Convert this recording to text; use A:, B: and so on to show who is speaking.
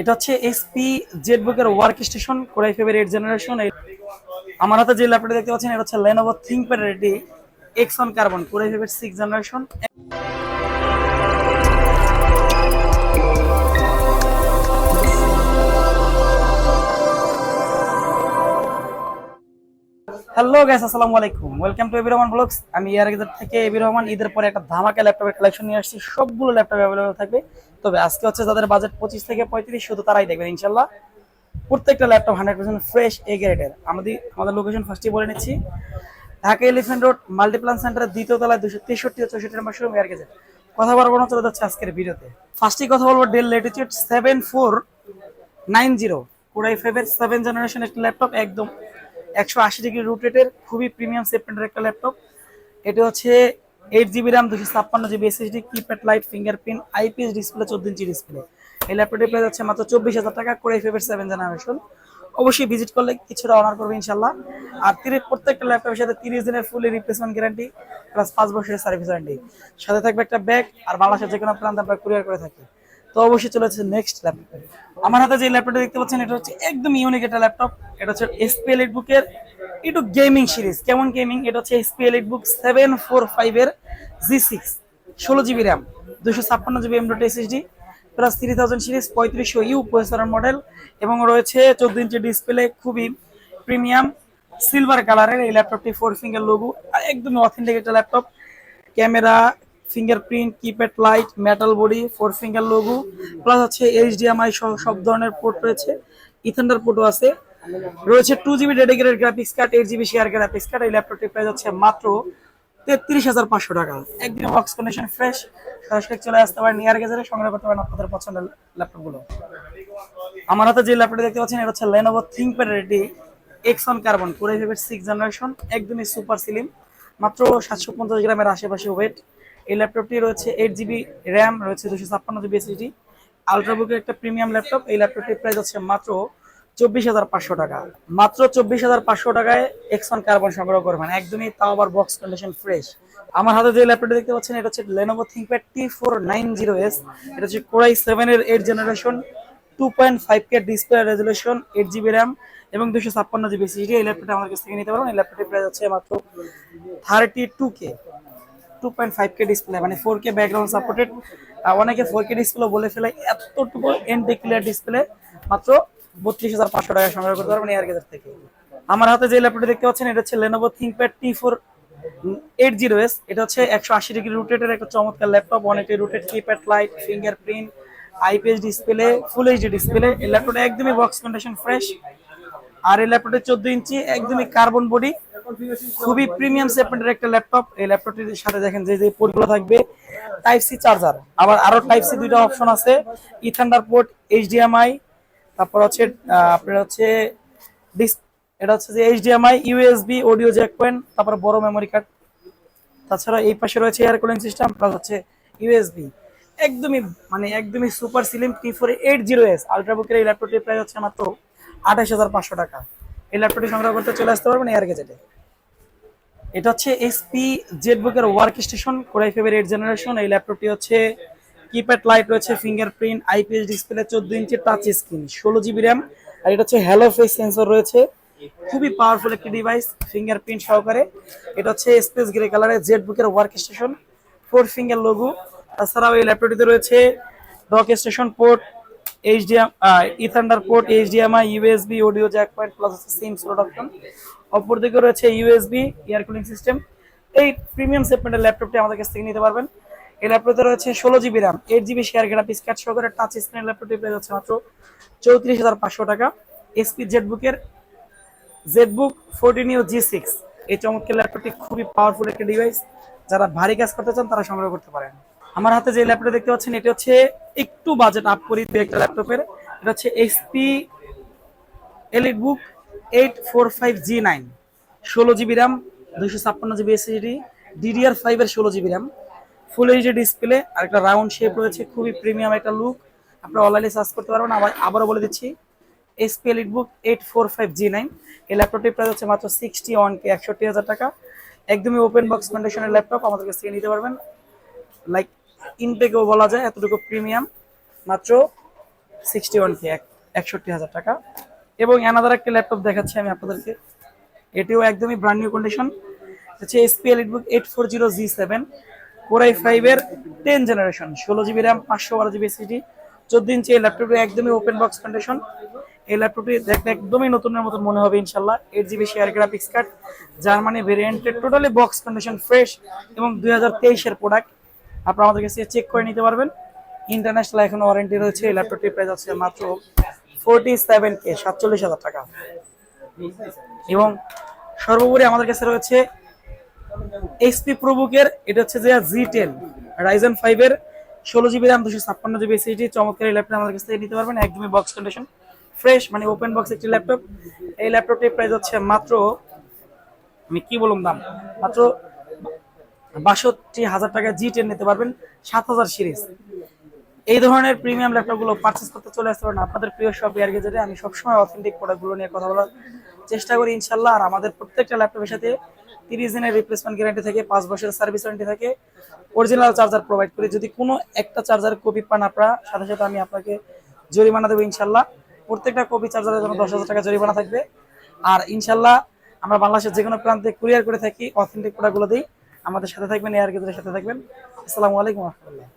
A: এটা হচ্ছে এসপি জেটবুকের ওয়ার্ক স্টেশন, কোরাই ফেভের এইট জেনারেশন আমার হাতে যে ল্যাপটপ দেখতে পাচ্ছেন, এটা হচ্ছে লেনোভো থিঙ্কপ্যাড এটি X one carbon core i ফেভের six generation hello guys আসসালামু আলাইকুম। Welcome to AB Rahman blogs আমি ইয়ার আগের থেকে এবি রহমান ঈদের পরে একটা ধামাকা ল্যাপটপের কালেকশন নিয়ে আসছি। সবগুলো ল্যাপটপ অ্যাভেলেবল থাকবে। তবে আজকে হচ্ছে যাদের বাজেট পঁচিশ থেকে পঁয়ত্রিশ, শুধু তারাই দেখবেন ইনশাল্লাহ প্রত্যেকটা laptop hundred percent fresh A গ্রেডের আমাদের আমাদের লোকেশন ফার্স্টে বলে নিচ্ছি। ঢাকা এলিফেন্ট রোড মাল্টিপ্লান সেন্টারের দ্বিতীয় তলায় দুশো তেষট্টি চৌষট্টি নম্বর শোরুম এয়ার গেছে কথা বলব না, চলে যাচ্ছে আজকের ভিডিওতে। ফার্স্টেই কথা বলব Dell Latitude seven four nine zero core i ফাইভের সেভেন জেনারেশন একটি ল্যাপটপ, একদম একশো আশি ডিগ্রি রুটেটের খুবই প্রিমিয়াম সেগমেন্টের একটা ল্যাপটপ এটা হচ্ছে এইট জিবি র্যাম দুশো ছাপ্পান্ন GB SSD keypad light fingerprint IPS display চোদ্দ ইঞ্চি ডিসপ্লে এই ল্যাপটপটি প্রাইস হচ্ছে মাত্র চব্বিশ হাজার টাকা করে ফাইভের সেভেন জেনারেশন অবশ্যই ভিজিট করলে কিছুটা অনার করবে ইনশাল্লাহ আর তিরিশ, প্রত্যেকটা ল্যাপটপের সাথে তিরিশ দিনের ফুলি রিপ্লেসমেন্ট গ্যারান্টি প্লাস পাঁচ বছরের সার্ভিস ওয়ারেন্টি সাথে থাকবে একটা ব্যাগ আর বাংলাদেশের যে কোনো প্রান্ত আমরা কুরিয়ার করে থাকি। তো অবশ্যই চলে যাচ্ছে নেক্সট ল্যাপটপ আমার হাতে যে ল্যাপটপটা দেখতে পাচ্ছেন, এটা হচ্ছে একদম ইউনিক একটা ল্যাপটপ এটা হচ্ছে এসপি এলিট বুকের একটু গেমিং সিরিজ কেমন গেমিং এটা হচ্ছে SP elite book seven four five এর জি সিক্স ষোলো জিবি র্যাম দুশো ছাপ্পান্ন GB M SSD plus three thousand series পঁয়ত্রিশশো ইউ প্রসেসরের মডেল এবং রয়েছে চোদ্দ ইঞ্চি ডিসপ্লে খুবই প্রিমিয়াম সিলভার কালারের এই ল্যাপটপটি ফোর ফিঙ্গার লোগো একদমই অথেন্টিক একটা laptop camera fingerprint keypad light metal body four finger logo plus হচ্ছে এইচডিএমআই সহ সব ধরনের পোর্ট রয়েছে ইথান্ডার পোর্টও আছে, রয়েছে two GB dedicated graphics card eight GB share graphics card এই ল্যাপটপটির প্রাইস হচ্ছে মাত্র তেত্রিশ হাজার পাঁচশো টাকা। একদিন বক্স কন্ডিশন ফ্রেশ সরাসরি চলে আসতে পারেন নিয়ার গেজারে সংগ্রহ করতে পারেন আপনাদের পছন্দের ল্যাপটপগুলো আমার হাতে যে ল্যাপটপ দেখতে পাচ্ছেন, এটা হচ্ছে Lenovo ThinkPad ready X one carbon core ফাইভের সিক্স জেনারেশন একদমই সুপার সিলিম মাত্র সাতশো পঞ্চাশ গ্রামের আশেপাশে ওয়েট এই ল্যাপটপটি রয়েছে এইট জিবি র্যাম রয়েছে দুশো ছাপ্পান্ন জিবি এসএসডি আলট্রাবুকের একটা প্রিমিয়াম ল্যাপটপ এই ল্যাপটপটির প্রাইস হচ্ছে মাত্র চব্বিশ হাজার পাঁচশো টাকা। মাত্র চব্বিশ হাজার পাঁচশো টাকায় এক্সন কার্বন সংগ্রহ করবেন একদমই তাও আবার বক্স কন্ডিশন ফ্রেশ আমার হাতে যে ল্যাপটপটি দেখতে পাচ্ছেন, এটা হচ্ছে Lenovo ThinkPad T four nine zero S এটা হচ্ছে কোরাই সেভেনের eight generation two point five K display resolution eight GB RAM এবং দুশো ছাপ্পান্ন জিবি সিডি এই ল্যাপটপটা আমার কাছ থেকে নিতে পারবেন। এই ল্যাপটপটির প্রাইস হচ্ছে মাত্র thirty two K two point five K display মানে ফোর কে ব্যাকগ্রাউন্ড সাপোর্টেড অনেকে ফোর কে ডিসপ্লে বলে ফেলে, এতটুকু এন্টি ক্লিয়ার ডিসপ্লে মাত্র বত্রিশ হাজার পাঁচশো টাকা সংগ্রহ করতে পারবেন এয়ার গেজার থেকে। আমার হাতে যে ল্যাপটপটি দেখতে পাচ্ছেন, এটা হচ্ছে Lenovo ThinkPad T four eight zero S এটা হচ্ছে একশো আশি ডিগ্রি রুটেটের একটা চমৎকার ল্যাপটপ অনেকটি rooted keypad light fingerprint IPS display full HD display এই ল্যাপটপটা একদমই বক্স কন্ডিশন ফ্রেশ আর এই ল্যাপটপটা চোদ্দ ইঞ্চি, একদমই কার্বন বডি খুবই প্রিমিয়াম সেগমেন্টের একটা ল্যাপটপ এই ল্যাপটপটির সাথে দেখেন যে যে পোর্টগুলো থাকবে টাইপ সি চার্জার আবার আরও টাইপ সি দুইটা অপশন আছে ইথান্ডার পোর্ট এইচডিএমআই তারপর হচ্ছে আপনার হচ্ছে এটা হচ্ছে যে HDMI USB audio jack point তারপর বড় মেমোরি কার্ড তাছাড়া এই পাশে রয়েছে এয়ার কুলিং সিস্টেম প্লাস হচ্ছে ইউএসবি একদমই মানে একদমই super slim T four eight zero S আলট্রাবুকের এই ল্যাপটপটির প্রাইস হচ্ছে মাত্র আঠাশ হাজার পাঁচশো টাকা। এই ল্যাপটপটি সংগ্রহ করতে চলে আসতে পারবেন এয়ার গেজেটে এটা হচ্ছে এসপি জেটবুকের ওয়ার্ক স্টেশন কোরাই ফাইভের এইট জেনারেশন এই ল্যাপটপটি হচ্ছে কিপ্যাড লাইট রয়েছে ফিঙ্গারপ্রিন্ট আইপিএস ডিসপ্লে চোদ্দ ইঞ্চি টাচ স্ক্রিন ষোলো জিবি র্যাম আর এটা হচ্ছে হ্যালো ফেস সেন্সর রয়েছে। খুবই পাওয়ারফুল একটি ডিভাইস ফিঙ্গারপ্রিন্ট সহকারে। এটা হচ্ছে স্পেস গ্রে কালারের জেড বুকের work station four finger logo তাছাড়াও এই ল্যাপটপটিতে রয়েছে dock station port HDM ethernet port HDMI USB audio jack point plus SIM slot option অপরদিকে রয়েছে ইউএসবি এয়ার কুলিং সিস্টেম এই প্রিমিয়াম সেগমেন্টের ল্যাপটপটি আমাদের কাছ থেকে নিতে পারবেন। এই ল্যাপটপে রয়েছে ষোলো GB RAM eight GB share graphics card সহকারে টাচ স্ক্রিন ল্যাপটপটি পেয়ে যাচ্ছে মাত্র চৌত্রিশ হাজার পাঁচশো টাকা। SP জেটবুকের ZBook fourteen U G six এই চমৎকার ল্যাপটপটি খুবই পাওয়ারফুল একটা ডিভাইস যারা ভারী কাজ করতে চান তারা সংগ্রহ করতে পারেন। আমার হাতে যে ল্যাপটপ দেখতে পাচ্ছেন, এটা হচ্ছে একটু বাজেট আপ করি দু একটা ল্যাপটপের এটা হচ্ছে HP Elite book eight four five G nine ষোলো জিবি র্যাম দুশো ছাপ্পান্ন জিবি এসএসডি ডিডিআর ফাইভের ষোলো GB RAM full HD display আর একটা রাউন্ড শেপ রয়েছে, খুবই প্রিমিয়াম একটা লুক আপনারা অনলাইনে সার্চ করতে পারবেন। আবার, আবারও বলে দিচ্ছি HP Elite book eight four five G nine এই ল্যাপটপটির প্রাইস হচ্ছে মাত্র সিক্সটি ওয়ান কে একষট্টি হাজার টাকা। একদমই ওপেন বক্স কন্ডিশনের ল্যাপটপ আমাদের কাছ থেকে নিতে পারবেন। লাইক ইনটেকও বলা যায়, এতটুকু প্রিমিয়াম, মাত্র সিক্সটি ওয়ান কে একষট্টি হাজার টাকা। এবং অ্যানাদার একটা ল্যাপটপ দেখাচ্ছি আমি আপনাদেরকে। এটিও একদমই ব্র্যান্ড নিউ কন্ডিশন হচ্ছে HP EliteBook eight four zero G seven core i ফাইভের টেন জেনারেশন ষোলো জিবি র্যাম পাঁচশো বারো জিবি এসিডি চোদ্দ ইঞ্চি এই ল্যাপটপটি একদমই ওপেন বক্স কন্ডিশন এই ল্যাপটপটি দেখতে একদমই নতুনের মতন মনে হবে ইনশাল্লাহ eight GB share graphics card Germany ভেরিয়েন্টের টোটালি বক্স কন্ডিশন ফ্রেশ এবং দুই হাজার তেইশের প্রোডাক্ট আপনারা আমাদের কাছে চেক করে নিতে পারবেন। ইন্টারন্যাশনাল এখন ওয়ারেন্টি রয়েছে, এই ল্যাপটপটির প্রাইস আছে মাত্র ফোরটি সেভেন কে সাতচল্লিশ হাজার টাকা। এবং সর্বোপরি আমাদের কাছে রয়েছে এইচপি প্রোবুকের এটা হচ্ছে যে জি টেন রাইজেন ফাইভের ষোলো জিবি র্যাম দুশো ছাপ্পান্ন জিবি এসিডি চমৎকার এই ল্যাপটপ আমাদের কাছ থেকে নিতে পারবেন, একদমই বক্স কন্ডিশন ফ্রেশ মানে ওপেন বক্স একটি ল্যাপটপ এই ল্যাপটপটির প্রাইস হচ্ছে মাত্র, আমি কি বললাম দাম? মাত্র বাষট্টি হাজার টাকা জি টেন নিতে পারবেন, সাত হাজার সিরিজ। এই ধরনের প্রিমিয়াম ল্যাপটপগুলো পারচেস করতে চলে আসতে পারেন। আপনাদের প্রিয় সব এয়ার গেজেটে আমি সবসময় অথেন্টিক প্রোডাক্টগুলো নিয়ে কথা বলার চেষ্টা করি ইনশাল্লাহ আর আমাদের প্রত্যেকটা ল্যাপটপের সাথে তিরিশ দিনের রিপ্লেসমেন্ট গ্যারান্টি থাকে, পাঁচ বছরের সার্ভিস ওয়ারেন্টি থাকে। অরিজিনাল চার্জার প্রোভাইড করি। যদি কোনো একটা চার্জার কপি পান আপনারা, সাথে সাথে আমি আপনাকে জরিমানা দেবো ইনশাল্লাহ প্রত্যেকটা কপি চার্জারের জন্য দশ হাজার টাকা জরিমানা থাকবে। আর ইনশাল্লাহ আমরা বাংলাদেশের যে কোনো প্রান্তে কুরিয়ার করে থাকি অথেন্টিক প্রোডাক্টগুলো দিই। আমাদের সাথে থাকবেন এয়ার গেজের সাথে থাকবেন। আসসালামু আলাইকুম রহমতুল্লাহ।